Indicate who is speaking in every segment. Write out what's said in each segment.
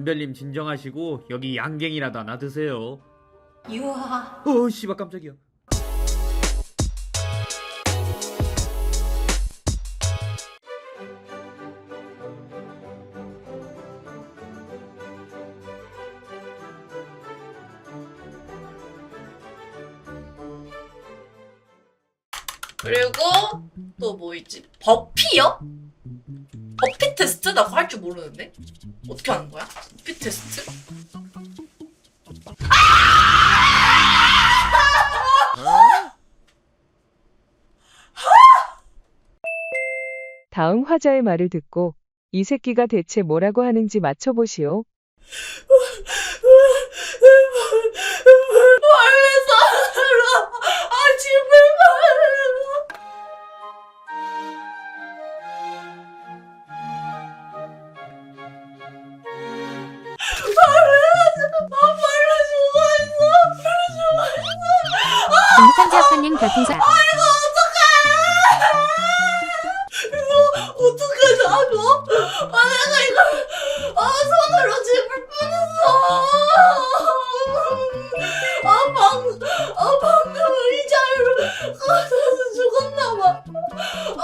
Speaker 1: 은별님 진정하시고 여기 양갱이라도 하나 드세요.
Speaker 2: 유하.
Speaker 1: 어 씨발 깜짝이야.
Speaker 2: 그리고 또 뭐 있지? 버피요? 버피 테스트? 나 그거 할 줄 모르는데? 어떻게 하는 거야? 버피 테스트?
Speaker 3: 다음 화자의 말을 듣고 이 새끼가 대체 뭐라고 하는지 맞춰보시오.
Speaker 2: 벌레 살아! 아, 집을
Speaker 4: 지역파님 별풍선
Speaker 2: 이거 어떡하지, 아, 너? 아, 내가 이걸, 아, 손으로 집을 부쉈어! 아, 방, 아, 방금 의자로 가서 죽었나봐. 아,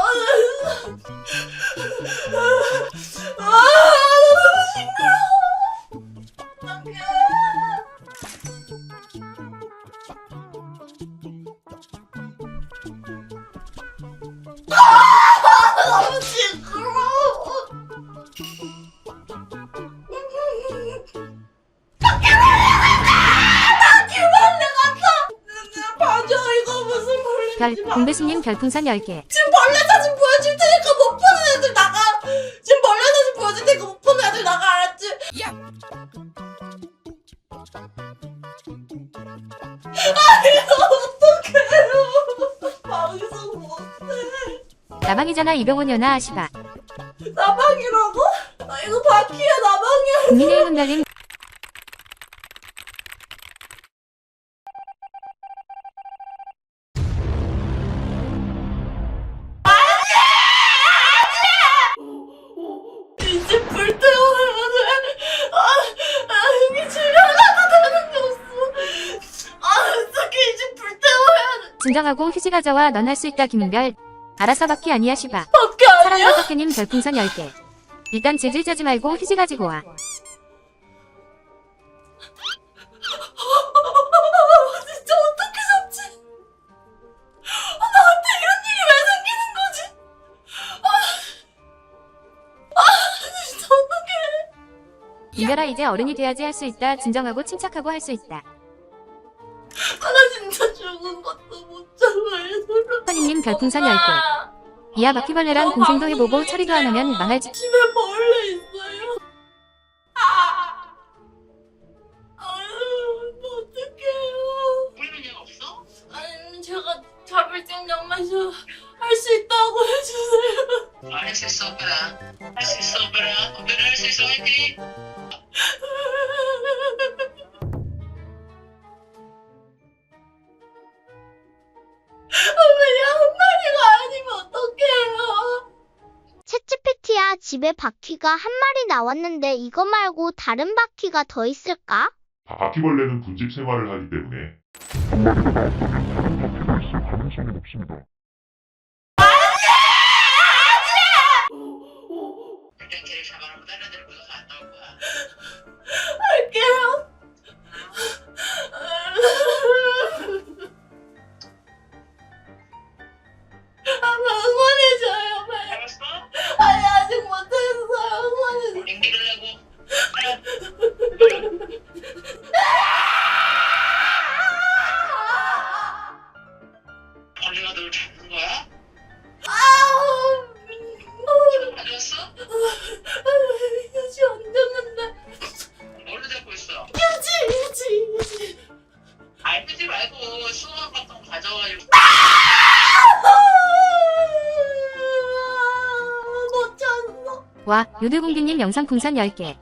Speaker 2: 봐.
Speaker 4: 공배수님 별풍선 10개
Speaker 2: 지금 벌레 사진 보여줄 테니까 못 보는 애들 나가. 지금 벌레 사진 보여줄 테니까 못 보는 애들 나가 알았지? 아 이거 어떡해요. 방송 못해.
Speaker 4: 나방이잖아 이병헌 연아 아시바
Speaker 2: 나방이라고? 아 이거 바퀴야 나방이야.
Speaker 4: 국민의 은별님
Speaker 2: 불태워야 돼. 아, 아 집에 하나도 되는 게 없어. 아 어떻게 이제 불태워야 돼.
Speaker 4: 진정하고 휴지 가져와 넌 할 수 있다 김은별 알아서 받기 아니야 시바
Speaker 2: 밖에 아니야.
Speaker 4: 사랑과 박혜님 별풍선 10개 일단 질질 짜지 말고 휴지 가지고 와 은별아 이제 어른이 돼야지 할 수 있다 진정하고 침착하고 할 수 있다
Speaker 2: 아, 나 진짜 죽은 것도 못 참아요.
Speaker 4: 허니님 별풍선 10개 이하 바퀴벌레랑 공생도 해보고 처리도 안 하면 망할지
Speaker 2: 집에 벌레 있어요. 아, 아유, 어떡해요.
Speaker 5: 보이는 얘가 없어?
Speaker 2: 아니, 제가 잡을 생각만 할수 있다고 해주세요.
Speaker 5: 아, 할수 있어, 오빠라. 할 수 있어, 오빠라. 오빠라 할 수 있어, 화이팅!
Speaker 6: 집에 바퀴가 한 마리 나왔는데 이거 말고 다른 바퀴가 더 있을까?
Speaker 7: 바퀴벌레는 군집 생활을 하기 때문에.
Speaker 5: 일단 와
Speaker 4: 요들공주님 영상 풍선 10개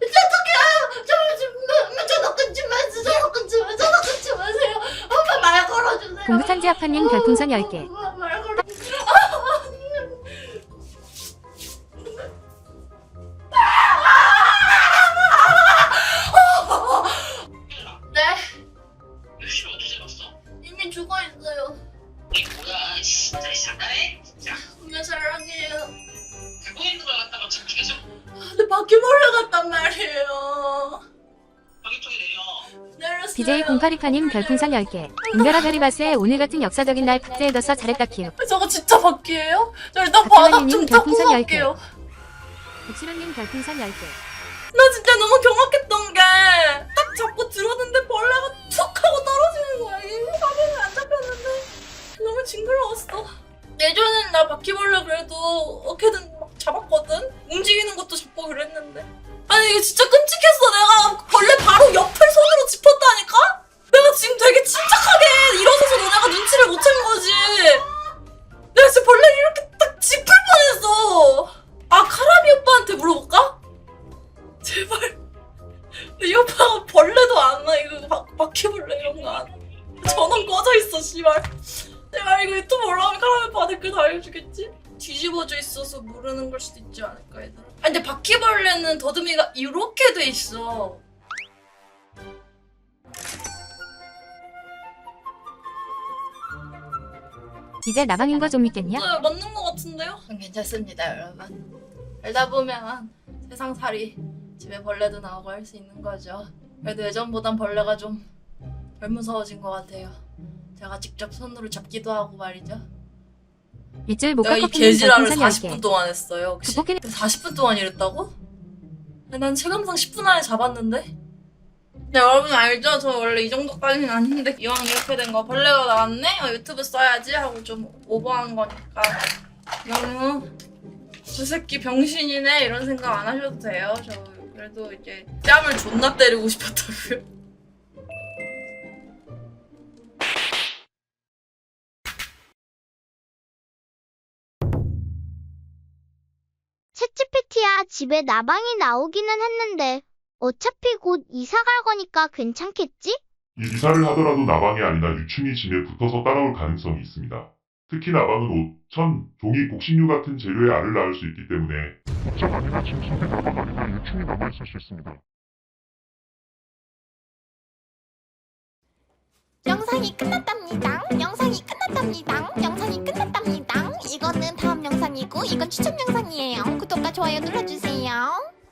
Speaker 2: 어떡해요? 저, 저, 전화 끊지 마세요. 전화 끊지 마세요. 전화 끊지 마세요. 한번 말 걸어주세요.
Speaker 4: 공부탄지 아파님 별풍선 10개
Speaker 2: 바퀴 올라갔단 말이에요.
Speaker 4: 바퀴통이 내려. 내려 BJ 082파님 별풍선 10개. 어, 인가라베리바스의 어. 오늘 같은 역사적인 날 팍제해둬서 잘했다 키우 어,
Speaker 2: 저거 진짜 바퀴예요?
Speaker 4: 저리 나
Speaker 2: 바닥 좀 잡고 갈게요
Speaker 4: 백시련님 별풍선 10개.
Speaker 2: 나 진짜 너무 경악했던 게 딱 잡고 들었는데 벌레가 툭 하고 떨어지는 거야. 이거 가면은 안 잡혔는데 너무 징그러웠어. 예전엔 나 바퀴벌레 그래도 어떻게든 진짜 끔찍했어. 내가 벌레 바로 옆을 손으로 짚었다니까? 내가 지금 되게 침착하게 일어서서 너네가 눈치를 못 챈 거지. 내가 지금 벌레를 이렇게 딱 짚을 뻔했어. 아 카라비 오빠한테 물어볼까? 제발 이 오빠가 벌레도 안 나 이거 바, 바퀴벌레 이런 거 안. 전원 꺼져 있어 씨발. 제발 이거 유튜브 올라오면 카라비 오빠 댓글 다 알려주겠지? 뒤집어져 있어서 모르는 걸 수도 있지 않을까 얘들아. 아 근데 바퀴벌레는 더듬이가 이렇게 돼 있어.
Speaker 4: 이제 나방인 거 좀 믿겠냐?
Speaker 2: 네, 맞는 것 같은데요? 괜찮습니다 여러분. 살다 보면 세상살이 집에 벌레도 나오고 할 수 있는 거죠. 그래도 예전보단 벌레가 좀 덜 무서워진 것 같아요. 제가 직접 손으로 잡기도 하고 말이죠.
Speaker 4: 밑줄
Speaker 2: 내가 이
Speaker 4: 목화커피님
Speaker 2: 개지랄을
Speaker 4: 별풍선
Speaker 2: 40분
Speaker 4: 10개.
Speaker 2: 동안 했어요. 혹시
Speaker 4: 극복해
Speaker 2: 40분 동안 이랬다고? 난 체감상 10분 안에 잡았는데? 네, 여러분 알죠? 저 원래 이 정도까지는 아닌데 이왕 이렇게 된 거 벌레가 나왔네? 어, 유튜브 써야지 하고 좀 오버한 거니까 너무 저 새끼 병신이네 이런 생각 안 하셔도 돼요. 저 그래도 이제 뺨을 존나 때리고 싶었다고요.
Speaker 6: 집에 나방이 나오기는 했는데 어차피 곧 이사 갈 거니까 괜찮겠지?
Speaker 7: 이 이사를 하더라도 나방이 아니라 유충이 짐에 붙어서 따라올 가능성이 있습니다. 특히 나방은 옷, 천, 종이, 곡식류 같은 재료의 알을 낳을 수 있기 때문에
Speaker 8: 복잡 아니나 짐 속에 나방 아니나 유충이 남아있을 수 있습니다.
Speaker 9: 영상이 끝났답니다. 영상이 끝났답니다. 영상이 끝났답니다. 이거는 다음 영상이고 이건 추천 영상이에요. 구독과 좋아요 눌러주세요.